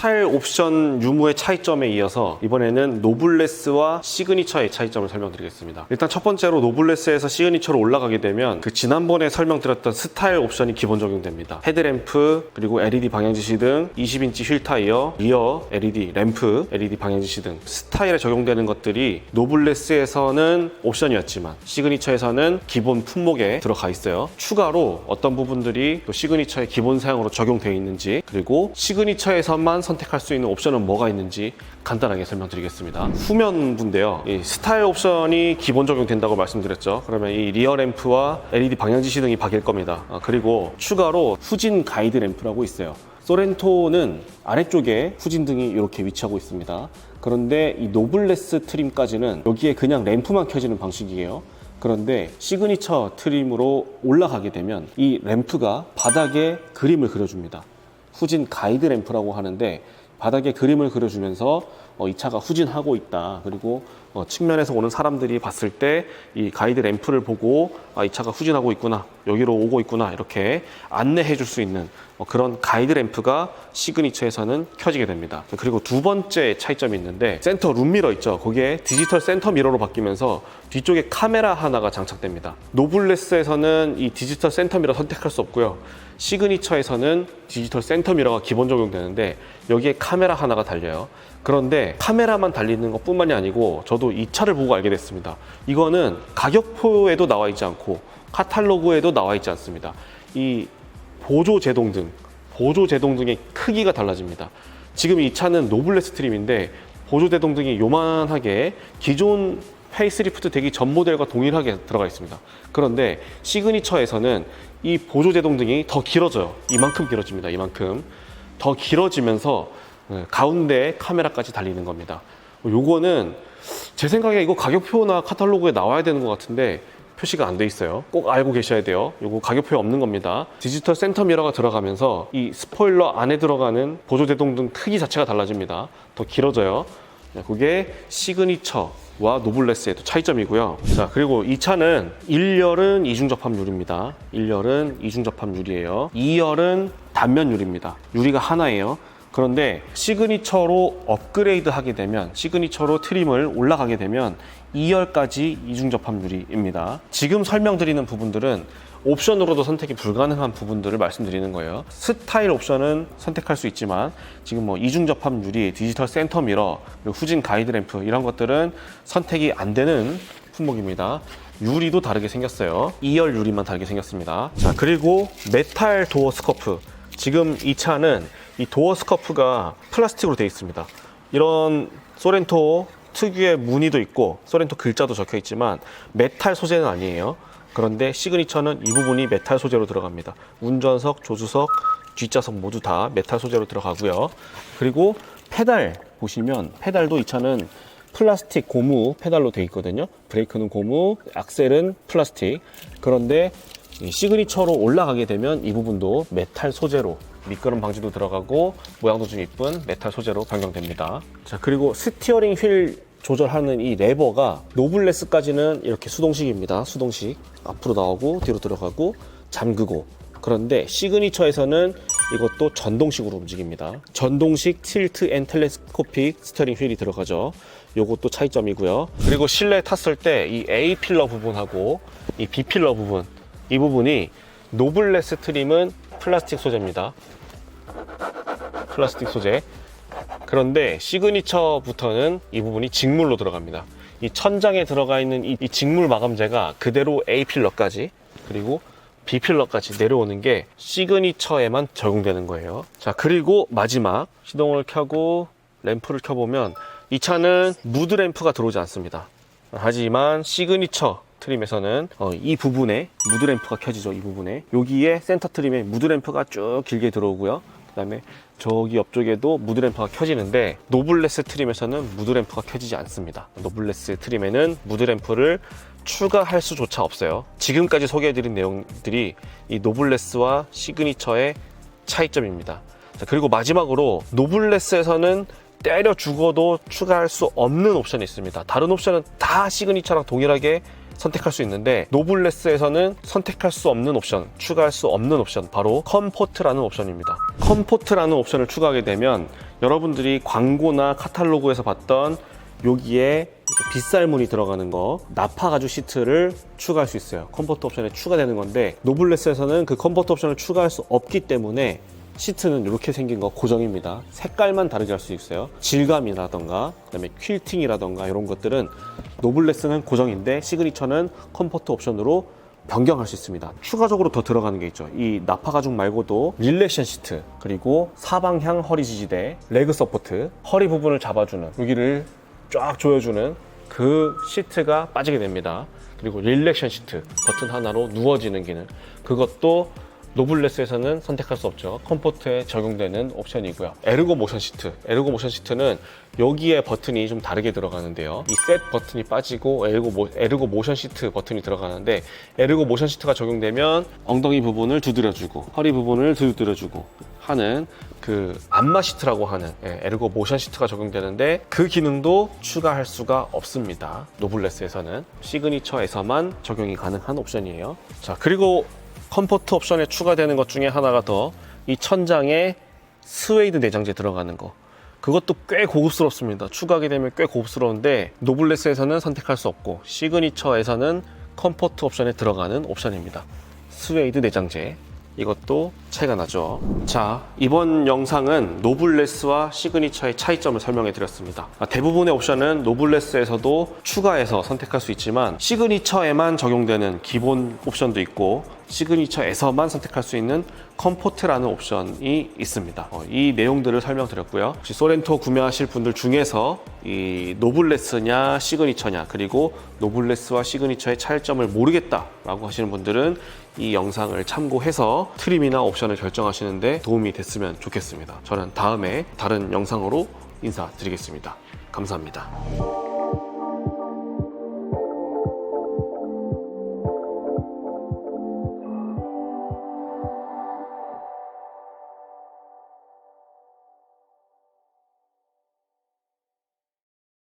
스타일 옵션 유무의 차이점에 이어서 이번에는 노블레스와 시그니처의 차이점을 설명드리겠습니다. 일단 첫 번째로 노블레스에서 시그니처로 올라가게 되면 그 지난번에 설명드렸던 스타일 옵션이 기본 적용됩니다. 헤드램프 그리고 LED 방향지시 등 20인치 휠 타이어, 리어 LED 램프, LED 방향지시 등 스타일에 적용되는 것들이 노블레스에서는 옵션이었지만 시그니처에서는 기본 품목에 들어가 있어요. 추가로 어떤 부분들이 또 시그니처의 기본 사양으로 적용되어 있는지 그리고 시그니처에서만 선택할 수 있는 옵션은 뭐가 있는지 간단하게 설명드리겠습니다. 후면부인데요. 이 스타일 옵션이 기본 적용된다고 말씀드렸죠. 그러면 이 리어 램프와 LED 방향지시 등이 바뀔 겁니다. 아, 그리고 추가로 후진 가이드 램프라고 있어요. 소렌토는 아래쪽에 후진 등이 이렇게 위치하고 있습니다. 그런데 이 노블레스 트림까지는 여기에 그냥 램프만 켜지는 방식이에요. 그런데 시그니처 트림으로 올라가게 되면 이 램프가 바닥에 그림을 그려줍니다. 후진 가이드 램프라고 하는데 바닥에 그림을 그려주면서 어, 이 차가 후진하고 있다. 그리고 어, 측면에서 오는 사람들이 봤을 때 이 가이드 램프를 보고 아, 이 차가 후진하고 있구나. 여기로 오고 있구나. 이렇게 안내해 줄 수 있는 어, 그런 가이드 램프가 시그니처에서는 켜지게 됩니다. 그리고 두 번째 차이점이 있는데 센터 룸미러 있죠. 거기에 디지털 센터 미러로 바뀌면서 뒤쪽에 카메라 하나가 장착됩니다. 노블레스에서는 이 디지털 센터 미러 선택할 수 없고요. 시그니처에서는 디지털 센터 미러가 기본 적용되는데 여기에 카메라 하나가 달려요. 그런데 카메라만 달리는 것 뿐만이 아니고 저도 이 차를 보고 알게 됐습니다. 이거는 가격표에도 나와 있지 않고 카탈로그에도 나와 있지 않습니다. 이 보조 제동 등, 보조 제동 등의 크기가 달라집니다. 지금 이 차는 노블레스 트림인데 보조 제동 등이 요만하게 기존 페이스리프트 되기 전 모델과 동일하게 들어가 있습니다. 그런데 시그니처에서는 이 보조 제동 등이 더 길어져요. 이만큼 길어집니다. 이만큼 더 길어지면서 예, 가운데 카메라까지 달리는 겁니다. 요거는 제 생각에 이거 가격표나 카탈로그에 나와야 되는 것 같은데 표시가 안 돼 있어요. 꼭 알고 계셔야 돼요. 요거 가격표에 없는 겁니다. 디지털 센터 미러가 들어가면서 이 스포일러 안에 들어가는 보조 제동 등 크기 자체가 달라집니다. 더 길어져요. 네, 그게 시그니처와 노블레스의 또 차이점이고요. 자, 그리고 이 차는 1열은 이중 접합 유리입니다. 1열은 이중 접합 유리예요. 2열은 단면 유리입니다. 유리가 하나예요. 그런데 시그니처로 업그레이드 하게 되면 시그니처로 트림을 올라가게 되면 2열까지 이중 접합 유리입니다. 지금 설명드리는 부분들은 옵션으로도 선택이 불가능한 부분들을 말씀드리는 거예요. 스타일 옵션은 선택할 수 있지만 지금 뭐 이중 접합 유리, 디지털 센터 미러, 후진 가이드 램프 이런 것들은 선택이 안 되는 품목입니다. 유리도 다르게 생겼어요. 2열 유리만 다르게 생겼습니다. 자, 그리고 메탈 도어 스커프. 지금 이 차는 이 도어 스커프가 플라스틱으로 되어 있습니다. 이런 소렌토 특유의 무늬도 있고 소렌토 글자도 적혀 있지만 메탈 소재는 아니에요. 그런데 시그니처는 이 부분이 메탈 소재로 들어갑니다. 운전석, 조수석, 뒷좌석 모두 다 메탈 소재로 들어가고요. 그리고 페달 보시면 페달도 이 차는 플라스틱 고무 페달로 되어 있거든요. 브레이크는 고무, 악셀은 플라스틱. 그런데 이 시그니처로 올라가게 되면 이 부분도 메탈 소재로 미끄럼 방지도 들어가고 모양도 좀 이쁜 메탈 소재로 변경됩니다. 자 그리고 스티어링 휠 조절하는 이 레버가 노블레스까지는 이렇게 수동식입니다. 수동식 앞으로 나오고 뒤로 들어가고 잠그고 그런데 시그니처에서는 이것도 전동식으로 움직입니다. 전동식 틸트 앤 텔레스코픽 스티어링 휠이 들어가죠. 요것도 차이점이고요. 그리고 실내 탔을 때 이 A 필러 부분하고 이 B 필러 부분 이 부분이 노블레스 트림은 플라스틱 소재입니다. 플라스틱 소재. 그런데 시그니처부터는 이 부분이 직물로 들어갑니다. 이 천장에 들어가 있는 이, 이 직물 마감재가 그대로 A 필러까지 그리고 B 필러까지 내려오는 게 시그니처에만 적용되는 거예요. 자, 그리고 마지막 시동을 켜고 램프를 켜보면 이 차는 무드 램프가 들어오지 않습니다. 하지만 시그니처 트림에서는 어, 이 부분에 무드 램프가 켜지죠. 이 부분에 여기에 센터 트림에 무드 램프가 쭉 길게 들어오고요. 그 다음에 저기 옆쪽에도 무드 램프가 켜지는데 노블레스 트림에서는 무드 램프가 켜지지 않습니다. 노블레스 트림에는 무드 램프를 추가할 수조차 없어요. 지금까지 소개해드린 내용들이 이 노블레스와 시그니처의 차이점입니다. 자, 그리고 마지막으로 노블레스에서는 때려 죽어도 추가할 수 없는 옵션이 있습니다. 다른 옵션은 다 시그니처랑 동일하게 선택할 수 있는데 노블레스에서는 선택할 수 없는 옵션, 추가할 수 없는 옵션 바로 컴포트라는 옵션입니다. 컴포트라는 옵션을 추가하게 되면 여러분들이 광고나 카탈로그에서 봤던 여기에 빗살문이 들어가는 거 나파 가죽 시트를 추가할 수 있어요. 컴포트 옵션에 추가되는 건데 노블레스에서는 그 컴포트 옵션을 추가할 수 없기 때문에 시트는 이렇게 생긴 거 고정입니다. 색깔만 다르게 할 수 있어요. 질감이라던가 그다음에 퀼팅이라던가 이런 것들은 노블레스는 고정인데 시그니처는 컴포트 옵션으로 변경할 수 있습니다. 추가적으로 더 들어가는 게 있죠. 이 나파 가죽 말고도 릴렉션 시트, 그리고 사방향 허리 지지대, 레그 서포트, 허리 부분을 잡아주는 여기를 쫙 조여주는 그 시트가 빠지게 됩니다. 그리고 릴렉션 시트 버튼 하나로 누워지는 기능 그것도 노블레스에서는 선택할 수 없죠. 컴포트에 적용되는 옵션이고요. 에르고 모션 시트. 에르고 모션 시트는 여기에 버튼이 좀 다르게 들어가는데요. 이 셋 버튼이 빠지고 에르고, 모, 에르고 모션 시트 버튼이 들어가는데 에르고 모션 시트가 적용되면 엉덩이 부분을 두드려주고 허리 부분을 두드려주고 하는 그 안마 시트라고 하는 예, 에르고 모션 시트가 적용되는데 그 기능도 추가할 수가 없습니다. 노블레스에서는 시그니처에서만 적용이 가능한 옵션이에요. 자 그리고 컴포트 옵션에 추가되는 것 중에 하나가 더 이 천장에 스웨이드 내장재 들어가는 거. 그것도 꽤 고급스럽습니다. 추가하게 되면 꽤 고급스러운데 노블레스에서는 선택할 수 없고 시그니처에서는 컴포트 옵션에 들어가는 옵션입니다. 스웨이드 내장재. 이것도 차이가 나죠. 자, 이번 영상은 노블레스와 시그니처의 차이점을 설명해 드렸습니다. 아, 대부분의 옵션은 노블레스에서도 추가해서 선택할 수 있지만 시그니처에만 적용되는 기본 옵션도 있고 시그니처에서만 선택할 수 있는 컴포트라는 옵션이 있습니다. 어, 이 내용들을 설명드렸고요. 혹시 소렌토 구매하실 분들 중에서 이 노블레스냐 시그니처냐 그리고 노블레스와 시그니처의 차이점을 모르겠다라고 하시는 분들은 이 영상을 참고해서 트림이나 옵션을 결정하시는데 도움이 됐으면 좋겠습니다. 저는 다음에 다른 영상으로 인사드리겠습니다. 감사합니다.